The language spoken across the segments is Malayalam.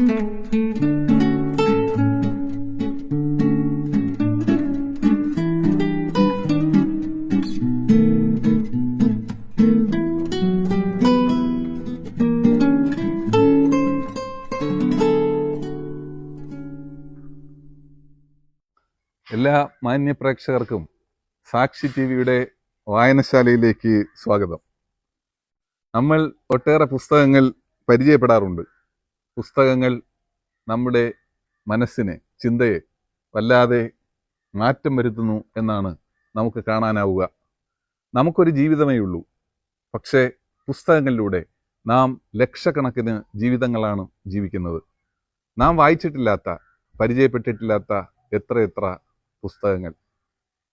എല്ലാ മാന്യ പ്രേക്ഷകർക്കും സാക്ഷി ടി വിയുടെ വായനശാലയിലേക്ക് സ്വാഗതം. നമ്മൾ ഒട്ടേറെ പുസ്തകങ്ങൾ പരിചയപ്പെടാറുണ്ട്. പുസ്തകങ്ങൾ നമ്മുടെ മനസ്സിനെ ചിന്തയെ വല്ലാതെ മാറ്റം വരുത്തുന്നു എന്നാണ് നമുക്ക് കാണാനാവുക. നമുക്കൊരു ജീവിതമേ ഉള്ളൂ. പക്ഷേ പുസ്തകങ്ങളിലൂടെ നാം ലക്ഷക്കണക്കിന് ജീവിതങ്ങളാണ് ജീവിക്കുന്നത്. നാം വായിച്ചിട്ടില്ലാത്ത പരിചയപ്പെട്ടിട്ടില്ലാത്ത എത്രയെത്ര പുസ്തകങ്ങൾ.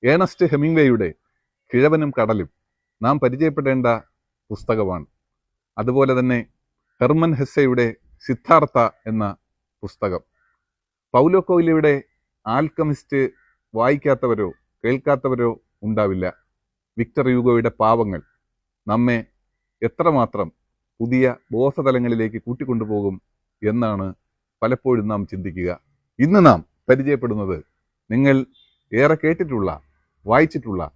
ഏണസ്റ്റ് ഹെമിംഗ്വേയുടെ കിഴവനും കടലും നാം പരിചയപ്പെടേണ്ട പുസ്തകമാണ്. അതുപോലെ തന്നെ ഹെർമൻ ഹെസ്സയുടെ സിദ്ധാർത്ഥ എന്ന പുസ്തകം. പൗലോ കോയിലയുടെ ആൽക്കമിസ്റ്റ് വായിക്കാത്തവരോ കേൾക്കാത്തവരോ ഉണ്ടാവില്ല. വിക്ടർ യൂഗോയുടെ പാവങ്ങൾ നമ്മെ എത്രമാത്രം പുതിയ ബോധതലങ്ങളിലേക്ക് കൂട്ടിക്കൊണ്ടുപോകും എന്നാണ് പലപ്പോഴും നാം ചിന്തിക്കുക. ഇന്ന് നാം പരിചയപ്പെടുന്നത് നിങ്ങൾ ഏറെ കേട്ടിട്ടുള്ള വായിച്ചിട്ടുള്ള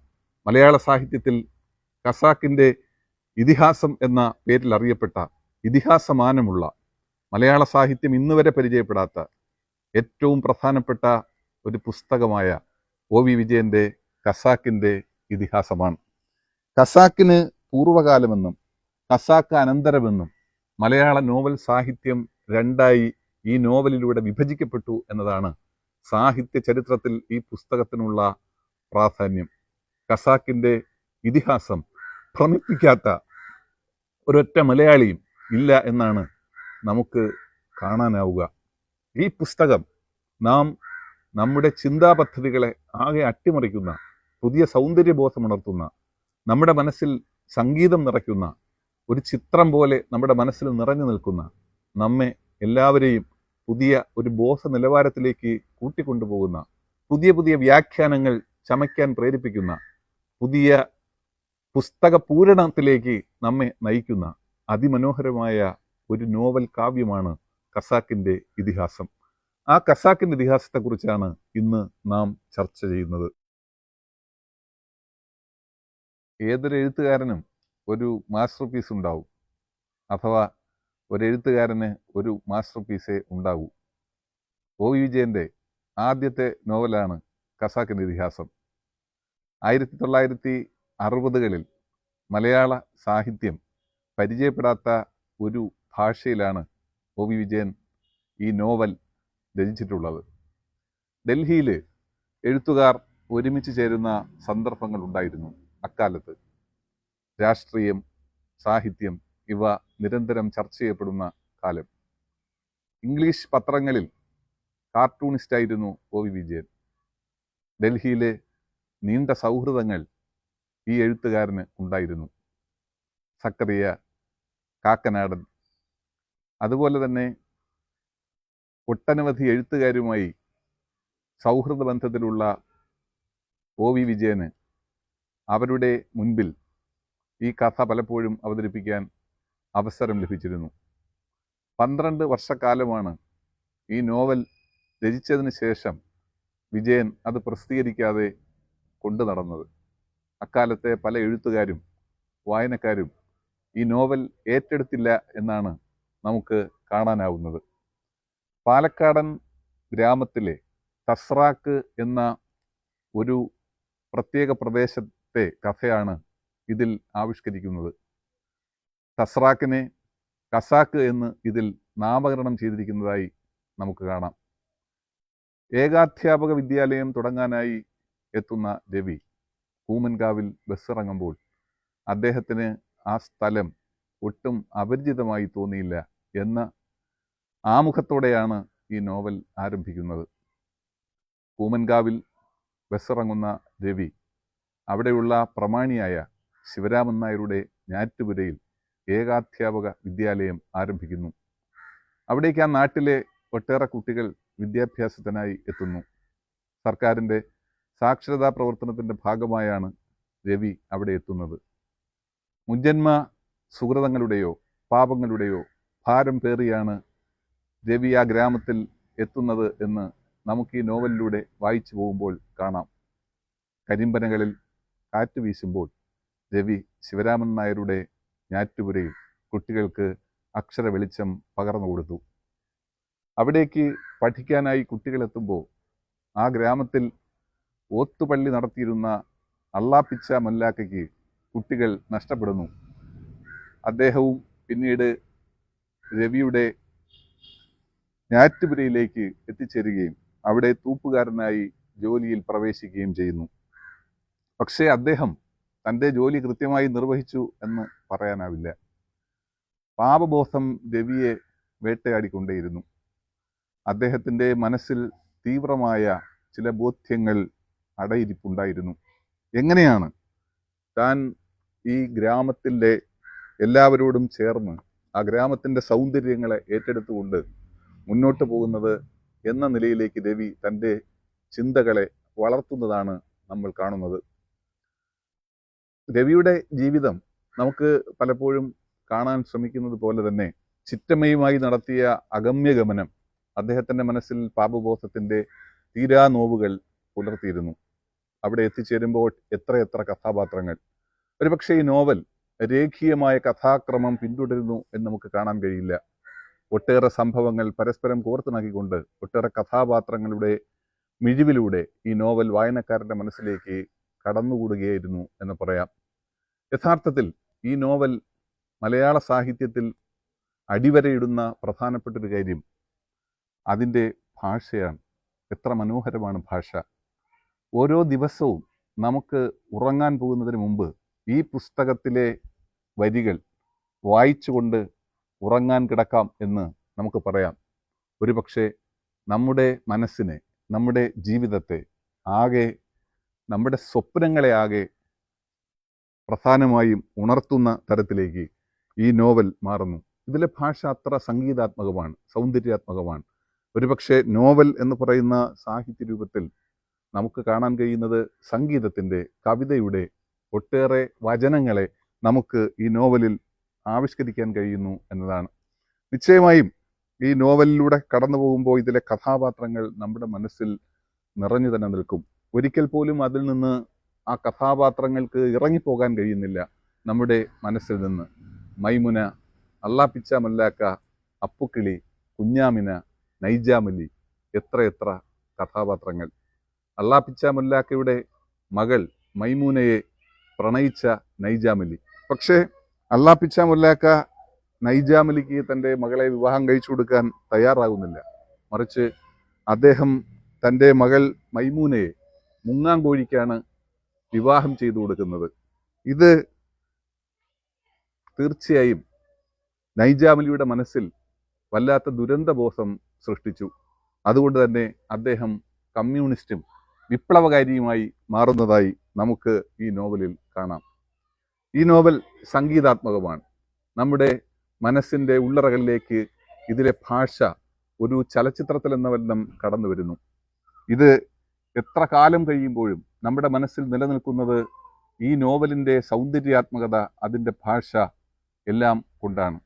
മലയാള സാഹിത്യത്തിൽ കസാക്കിന്റെ ഇതിഹാസം എന്ന പേരിൽ അറിയപ്പെട്ട ഇതിഹാസമാനമുള്ള മലയാള സാഹിത്യം ഇന്ന് വരെ പരിചയപ്പെടാത്ത ഏറ്റവും പ്രധാനപ്പെട്ട ഒരു പുസ്തകമായ ഒ വി വിജയന്റെ കസാക്കിന്റെ ഇതിഹാസമാണ്. കസാക്കിന് പൂർവകാലമെന്നും കസാക്ക് അനന്തരമെന്നും മലയാള നോവൽ സാഹിത്യം രണ്ടായി ഈ നോവലിലൂടെ വിഭജിക്കപ്പെട്ടു എന്നതാണ് സാഹിത്യ ചരിത്രത്തിൽ ഈ പുസ്തകത്തിനുള്ള പ്രാധാന്യം. കസാക്കിന്റെ ഇതിഹാസം ഭ്രമിപ്പിക്കാത്ത ഒരൊറ്റ മലയാളിയും ഇല്ല എന്നാണ് നമുക്ക് കാണാനാവുക. ഈ പുസ്തകം നാം നമ്മുടെ ചിന്താ പദ്ധതികളെ ആകെ അട്ടിമറിക്കുന്ന പുതിയ സൗന്ദര്യബോധമുണർത്തുന്ന നമ്മുടെ മനസ്സിൽ സംഗീതം നിറയ്ക്കുന്ന ഒരു ചിത്രം പോലെ നമ്മുടെ മനസ്സിൽ നിറഞ്ഞു നിൽക്കുന്ന നമ്മെ എല്ലാവരെയും പുതിയ ഒരു ബോധ നിലവാരത്തിലേക്ക് കൂട്ടിക്കൊണ്ടുപോകുന്ന പുതിയ പുതിയ വ്യാഖ്യാനങ്ങൾ ചമയ്ക്കാൻ പ്രേരിപ്പിക്കുന്ന പുതിയ പുസ്തക പൂരണത്തിലേക്ക് നമ്മെ നയിക്കുന്ന അതിമനോഹരമായ ഒരു നോവൽ കാവ്യമാണ് കസാക്കിന്റെ ഇതിഹാസം. ആ കസാക്കിന്റെ ഇതിഹാസത്തെക്കുറിച്ചാണ് ഇന്ന് നാം ചർച്ച ചെയ്യുന്നത്. ഏതൊരു എഴുത്തുകാരനും ഒരു മാസ്റ്റർ പീസ് ഉണ്ടാവും. അഥവാ ഒരു എഴുത്തുകാരന് ഒരു മാസ്റ്റർ പീസേ ഉണ്ടാകൂ ഒ. വിജയന്റെ ആദ്യത്തെ നോവലാണ് കസാക്കിന്റെ ഇതിഹാസം. ആയിരത്തി തൊള്ളായിരത്തി അറുപതുകളിൽ മലയാള സാഹിത്യം പരിചയപ്പെടാത്ത ഒരു ഭാഷയിലാണ് ഒ വി വിജയൻ ഈ നോവൽ രചിച്ചിട്ടുള്ളത്. ഡൽഹിയിൽ എഴുത്തുകാർ ഒരുമിച്ച് ചേരുന്ന സന്ദർഭങ്ങൾ ഉണ്ടായിരുന്നു അക്കാലത്ത്. രാഷ്ട്രീയം സാഹിത്യം ഇവ നിരന്തരം ചർച്ച ചെയ്യപ്പെടുന്ന കാലം. ഇംഗ്ലീഷ് പത്രങ്ങളിൽ കാർട്ടൂണിസ്റ്റായിരുന്നു ഒ വി വിജയൻ. ഡൽഹിയിലെ നീണ്ട സൗഹൃദങ്ങൾ ഈ എഴുത്തുകാരന് ഉണ്ടായിരുന്നു. സക്കറിയ കാക്കനാടൻ അതുപോലെ തന്നെ ഒട്ടനവധി എഴുത്തുകാരുമായി സൗഹൃദ ബന്ധത്തിലുള്ള ഒ വി വിജയന് അവരുടെ മുൻപിൽ ഈ കഥ പലപ്പോഴും അവതരിപ്പിക്കാൻ അവസരം ലഭിച്ചിരുന്നു. പന്ത്രണ്ട് വർഷക്കാലമാണ് ഈ നോവൽ രചിച്ചതിന് ശേഷം വിജയൻ അത് പ്രസിദ്ധീകരിക്കാതെ കൊണ്ടു നടന്നത്. അക്കാലത്തെ പല എഴുത്തുകാരും വായനക്കാരും ഈ നോവൽ ഏറ്റെടുത്തില്ല എന്നാണ് നമുക്ക് കാണാനാവുന്നത്. പാലക്കാടൻ ഗ്രാമത്തിലെ തസ്രാക്ക് എന്ന ഒരു പ്രത്യേക പ്രദേശത്തെ കഥയാണ് ഇതിൽ ആവിഷ്കരിക്കുന്നത്. തസ്രാക്കിനെ കസാക്ക് എന്ന് ഇതിൽ നാമകരണം ചെയ്തിരിക്കുന്നതായി നമുക്ക് കാണാം. ഏകാധ്യാപക വിദ്യാലയം തുടങ്ങാനായി എത്തുന്ന രവി കൂമൻകാവിൽ ബസ്സിറങ്ങുമ്പോൾ അദ്ദേഹത്തിന് ആ സ്ഥലം ഒട്ടും അപരിചിതമായി തോന്നിയില്ല. എന്ന ആമുഖത്തോടെയാണ് ഈ നോവൽ ആരംഭിക്കുന്നത്. കൂമൻകാവിൽ ബസ്സിറങ്ങുന്ന രവി അവിടെയുള്ള പ്രമാണിയായ ശിവരാമൻ നായരുടെ ഞാറ്റുപുരയിൽ ഏകാധ്യാപക വിദ്യാലയം ആരംഭിക്കുന്നു. അവിടേക്ക് ആ നാട്ടിലെ ഒട്ടേറെ കുട്ടികൾ വിദ്യാഭ്യാസത്തിനായി എത്തുന്നു. സർക്കാരിന്റെ സാക്ഷരതാ പ്രവർത്തനത്തിന്റെ ഭാഗമായാണ് രവി അവിടെ എത്തുന്നത്. മുജ്ജന്മ സുഹൃതങ്ങളുടെയോ പാപങ്ങളുടെയോ ഭാരം പേറിയാണ് രവി ആ ഗ്രാമത്തിൽ എത്തുന്നത് എന്ന് നമുക്ക് ഈ നോവലിലൂടെ വായിച്ചു പോകുമ്പോൾ കാണാം. കരിമ്പനകളിൽ കാറ്റ് വീശുമ്പോൾ രവി ശിവരാമൻ നായരുടെ ഞാറ്റുപുരയിൽ കുട്ടികൾക്ക് അക്ഷര വെളിച്ചം പകർന്നു കൊടുത്തു. അവിടേക്ക് പഠിക്കാനായി കുട്ടികളെത്തുമ്പോൾ ആ ഗ്രാമത്തിൽ ഓത്തുപള്ളി നടത്തിയിരുന്ന അള്ളാപ്പിച്ച മല്ലാക്കയ്ക്ക് കുട്ടികൾ നഷ്ടപ്പെടുന്നു. അദ്ദേഹവും പിന്നീട് രവിയുടെ ഞാറ്റുപുരയിലേക്ക് എത്തിച്ചേരുകയും അവിടെ തൂപ്പുകാരനായി ജോലിയിൽ പ്രവേശിക്കുകയും ചെയ്യുന്നു. പക്ഷേ അദ്ദേഹം തന്റെ ജോലി കൃത്യമായി നിർവഹിച്ചു എന്ന് പറയാനാവില്ല. പാപബോധം രവിയെ വേട്ടയാടിക്കൊണ്ടേയിരുന്നു. അദ്ദേഹത്തിന്റെ മനസ്സിൽ തീവ്രമായ ചില ബോധ്യങ്ങൾ അടയിരിപ്പുണ്ടായിരുന്നു. എങ്ങനെയാണ് താൻ ഈ ഗ്രാമത്തിന്റെ എല്ലാവരോടും ചേർന്ന് ആ ഗ്രാമത്തിന്റെ സൗന്ദര്യങ്ങളെ ഏറ്റെടുത്തുകൊണ്ട് മുന്നോട്ട് പോകുന്നത് എന്ന നിലയിലേക്ക് രവി തന്റെ ചിന്തകളെ വളർത്തുന്നതാണ് നമ്മൾ കാണുന്നത്. രവിയുടെ ജീവിതം നമുക്ക് പലപ്പോഴും കാണാൻ ശ്രമിക്കുന്നത് പോലെ തന്നെ ചിറ്റമ്മയുമായി നടത്തിയ അഗമ്യഗമനം അദ്ദേഹത്തിന്റെ മനസ്സിൽ പാപബോധത്തിന്റെ തീരാ നോവുകൾ പുലർത്തിയിരുന്നു. അവിടെ എത്തിച്ചേരുമ്പോൾ എത്രയെത്ര കഥാപാത്രങ്ങൾ. ഒരുപക്ഷെ ഈ നോവൽ രേഖീയമായ കഥാക്രമം പിന്തുടരുന്നു എന്ന് നമുക്ക് കാണാൻ കഴിയില്ല. ഒട്ടേറെ സംഭവങ്ങൾ പരസ്പരം കോർത്തിണക്കിക്കൊണ്ട് ഒട്ടേറെ കഥാപാത്രങ്ങളുടെ മിഴിവിലൂടെ ഈ നോവൽ വായനക്കാരന്റെ മനസ്സിലേക്ക് കടന്നുകൂടുകയായിരുന്നു എന്ന് പറയാം. യഥാർത്ഥത്തിൽ ഈ നോവൽ മലയാള സാഹിത്യത്തിൽ അടിവരയിടുന്ന പ്രധാനപ്പെട്ടൊരു കാര്യം അതിന്റെ ഭാഷയാണ്. എത്ര മനോഹരമാണ് ഭാഷ. ഓരോ ദിവസവും നമുക്ക് ഉറങ്ങാൻ പോകുന്നതിന് മുമ്പ് ഈ പുസ്തകത്തിലെ വരികൾ വായിച്ചുകൊണ്ട് ഉറങ്ങാൻ കിടക്കാം എന്ന് നമുക്ക് പറയാം. ഒരുപക്ഷെ നമ്മുടെ മനസ്സിനെ നമ്മുടെ ജീവിതത്തെ ആകെ നമ്മുടെ സ്വപ്നങ്ങളെ ആകെ പ്രധാനമായും ഉണർത്തുന്ന തരത്തിലേക്ക് ഈ നോവൽ മാറുന്നു. ഇതിലെ ഭാഷ അത്ര സംഗീതാത്മകമാണ് സൗന്ദര്യാത്മകമാണ്. ഒരുപക്ഷെ നോവൽ എന്ന് പറയുന്ന സാഹിത്യ രൂപത്തിൽ നമുക്ക് കാണാൻ കഴിയുന്നത് സംഗീതത്തിന്റെ കവിതയുടെ ഒട്ടേറെ വചനങ്ങളെ നമുക്ക് ഈ നോവലിൽ ആവിഷ്കരിക്കാൻ കഴിയുന്നു എന്നതാണ്. നിശ്ചയമായും ഈ നോവലിലൂടെ കടന്നു പോകുമ്പോൾ ഇതിലെ കഥാപാത്രങ്ങൾ നമ്മുടെ മനസ്സിൽ നിറഞ്ഞു തന്നെ നിൽക്കും. ഒരിക്കൽ പോലും അതിൽ നിന്ന് ആ കഥാപാത്രങ്ങൾക്ക് ഇറങ്ങിപ്പോകാൻ കഴിയുന്നില്ല നമ്മുടെ മനസ്സിൽ നിന്ന്. മൈമുന അള്ളാപ്പിച്ച മല്ലാക്ക അപ്പുക്കിളി കുഞ്ഞാമിന നൈജാമലി എത്രയെത്ര കഥാപാത്രങ്ങൾ. അള്ളാപ്പിച്ച മല്ലാക്കയുടെ മകൾ മൈമൂനയെ പ്രണയിച്ച നൈജാമലി. പക്ഷേ അള്ളാപ്പിച്ച മുല്ലാക്ക നൈജാമലിക്ക് തന്റെ മകളെ വിവാഹം കഴിച്ചു കൊടുക്കാൻ തയ്യാറാകുന്നില്ല മറിച്ച് അദ്ദേഹം തന്റെ മകൾ മൈമൂനയെ മുങ്ങാങ്കോഴിക്കാണ് വിവാഹം ചെയ്തു കൊടുക്കുന്നത്. ഇത് തീർച്ചയായും നൈജാമലിയുടെ മനസ്സിൽ വല്ലാത്ത ദുരന്തബോധം സൃഷ്ടിച്ചു. അതുകൊണ്ട് തന്നെ അദ്ദേഹം കമ്മ്യൂണിസ്റ്റും വിപ്ലവകാരിയുമായി മാറുന്നതായി നമുക്ക് ഈ നോവലിൽ കാണാം. ഈ നോവൽ സംഗീതാത്മകമാണ്. നമ്മുടെ മനസ്സിന്റെ ഉള്ളറകളിലേക്ക് ഇതിലെ ഭാഷ ഒരു ചലച്ചിത്രത്തിൽ എന്ന വല്ലം കടന്നു വരുന്നു ഇത് എത്ര കാലം കഴിയുമ്പോഴും നമ്മുടെ മനസ്സിൽ നിലനിൽക്കുന്നത് ഈ നോവലിന്റെ സൗന്ദര്യാത്മകത അതിന്റെ ഭാഷ എല്ലാം കൊണ്ടാണ്.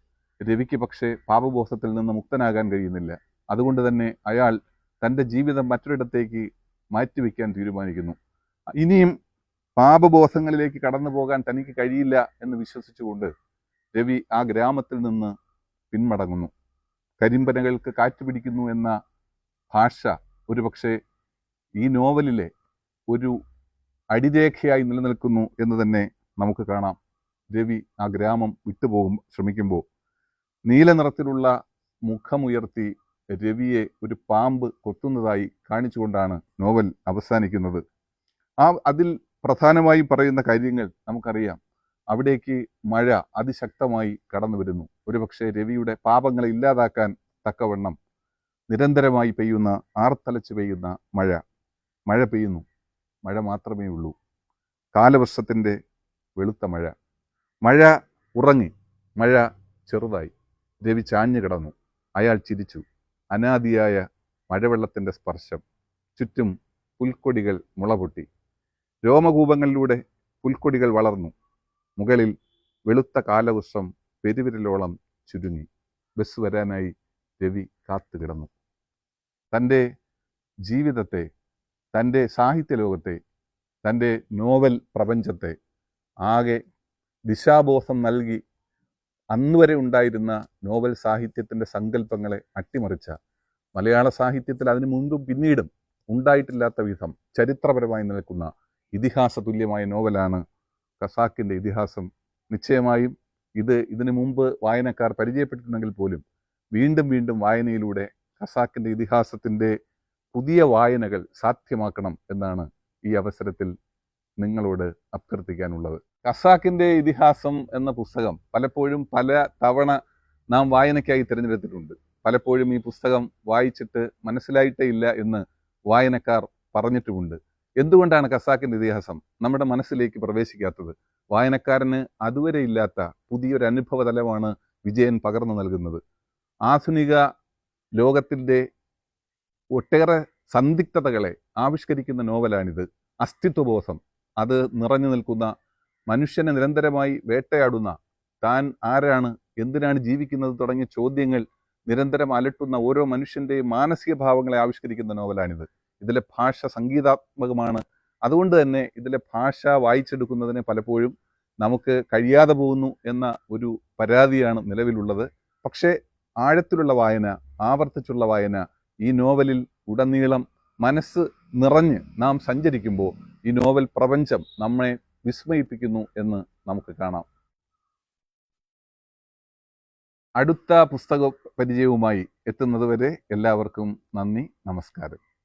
രവിക്ക് പക്ഷേ പാപബോധത്തിൽ നിന്ന് മുക്തനാകാൻ കഴിയുന്നില്ല. അതുകൊണ്ട് തന്നെ അയാൾ തന്റെ ജീവിതം മറ്റൊരിടത്തേക്ക് മാറ്റിവെക്കാൻ തീരുമാനിക്കുന്നു. ഇനിയും പാപബോധങ്ങളിലേക്ക് കടന്നു പോകാൻ തനിക്ക് കഴിയില്ല എന്ന് വിശ്വസിച്ചുകൊണ്ട് രവി ആ ഗ്രാമത്തിൽ നിന്ന് പിന്മടങ്ങുന്നു കരിമ്പനകൾക്ക് കാറ്റ് പിടിക്കുന്നു എന്ന ഭാഷ ഒരുപക്ഷെ ഈ നോവലിലെ ഒരു അടിരേഖയായി നിലനിൽക്കുന്നു എന്ന് തന്നെ നമുക്ക് കാണാം. രവി ആ ഗ്രാമം വിട്ടുപോകും ശ്രമിക്കുമ്പോൾ. നീല നിറത്തിലുള്ള മുഖമുയർത്തി രവിയെ ഒരു പാമ്പ് കൊത്തുന്നതായി കാണിച്ചുകൊണ്ടാണ് നോവൽ അവസാനിക്കുന്നത്. ആ അതിൽ പ്രധാനമായും പറയുന്ന കാര്യങ്ങൾ നമുക്കറിയാം. അവിടേക്ക് മഴ അതിശക്തമായി കടന്നു വരുന്നു. ഒരുപക്ഷെ രവിയുടെ പാപങ്ങളെ ഇല്ലാതാക്കാൻ തക്കവണ്ണം നിരന്തരമായി പെയ്യുന്ന ആർത്തലച്ച് പെയ്യുന്ന മഴ മഴ പെയ്യുന്നു. മഴ മാത്രമേ ഉള്ളൂ. കാലവർഷത്തിന്റെ വെളുത്ത മഴ. മഴ ഉറങ്ങി. മഴ ചെറുതായി. രവി ചാഞ്ഞു കിടന്നു. അയാൾ ചിരിച്ചു. അനാദിയായ മഴവെള്ളത്തിന്റെ സ്പർശം. ചുറ്റും പുൽക്കൊടികൾ മുളപൊട്ടി. രോമകൂപങ്ങളിലൂടെ പുൽക്കൊടികൾ വളർന്നു. മുകളിൽ വെളുത്ത കാലവൃക്ഷം പെരുവിരലോളം ചുരുങ്ങി. ബസ് വരാനായി രവി കാത്തുകിടന്നു തന്റെ ജീവിതത്തെ തന്റെ സാഹിത്യലോകത്തെ തന്റെ നോവൽ പ്രപഞ്ചത്തെ ആകെ ദിശാബോധം നൽകി അന്നുവരെ ഉണ്ടായിരുന്ന നോവൽ സാഹിത്യത്തിന്റെ സങ്കല്പങ്ങളെ അട്ടിമറിച്ച മലയാള സാഹിത്യത്തിൽ അതിനു മുൻപും പിന്നീടും ഉണ്ടായിട്ടില്ലാത്ത വിധം ചരിത്രപരമായി നിൽക്കുന്ന ഇതിഹാസ തുല്യമായ നോവലാണ് ഖസാക്കിന്റെ ഇതിഹാസം. നിശ്ചയമായും ഇത് ഇതിനു മുമ്പ് വായനക്കാർ പരിചയപ്പെട്ടിട്ടുണ്ടെങ്കിൽ പോലും വീണ്ടും വീണ്ടും വായനയിലൂടെ ഖസാക്കിന്റെ ഇതിഹാസത്തിന്റെ പുതിയ വായനകൾ സാധ്യമാക്കണം എന്നാണ് ഈ അവസരത്തിൽ നിങ്ങളോട് അഭ്യർത്ഥിക്കാനുള്ളത്. ഖസാക്കിന്റെ ഇതിഹാസം എന്ന പുസ്തകം പലപ്പോഴും പല തവണ നാം വായനയ്ക്കായി തിരഞ്ഞെടുത്തിട്ടുണ്ട്. പലപ്പോഴും ഈ പുസ്തകം വായിച്ചിട്ട് മനസ്സിലായിട്ടേ ഇല്ല എന്ന് വായനക്കാർ പറഞ്ഞിട്ടുമുണ്ട്. എന്തുകൊണ്ടാണ് ഖസാക്കിന്റെ ഇതിഹാസം നമ്മുടെ മനസ്സിലേക്ക് പ്രവേശിക്കാത്തത്? വായനക്കാരന് അതുവരെ ഇല്ലാത്ത പുതിയൊരു അനുഭവ തലമാണ് വിജയൻ പകർന്നു നൽകുന്നത്. ആധുനിക ലോകത്തിന്റെ ഒട്ടേറെ സന്ദിഗ്ധതകളെ ആവിഷ്കരിക്കുന്ന നോവലാണിത്. അസ്തിത്വബോധം അത് നിറഞ്ഞു നിൽക്കുന്ന മനുഷ്യനെ നിരന്തരമായി വേട്ടയാടുന്ന താൻ ആരാണ് എന്തിനാണ് ജീവിക്കുന്നത് തുടങ്ങിയ ചോദ്യങ്ങൾ നിരന്തരം അലട്ടുന്ന ഓരോ മനുഷ്യന്റെയും മാനസിക ഭാവങ്ങളെ ആവിഷ്കരിക്കുന്ന നോവലാണിത്. ഇതിലെ ഭാഷ സംഗീതാത്മകമാണ്. അതുകൊണ്ട് തന്നെ ഇതിലെ ഭാഷ വായിച്ചെടുക്കുന്നതിന് പലപ്പോഴും നമുക്ക് കഴിയാതെ പോകുന്നു എന്ന ഒരു പരാതിയാണ് നിലവിലുള്ളത്. പക്ഷേ ആഴത്തിലുള്ള വായന ആവർത്തിച്ചുള്ള വായന ഈ നോവലിൽ ഉടനീളം മനസ്സ് നിറഞ്ഞ് നാം സഞ്ചരിക്കുമ്പോൾ ഈ നോവൽ പ്രപഞ്ചം നമ്മെ വിസ്മയിപ്പിക്കുന്നു എന്ന് നമുക്ക് കാണാം. അടുത്ത പുസ്തക പരിചയവുമായി എത്തുന്നതുവരെ എല്ലാവർക്കും നന്ദി നമസ്കാരം.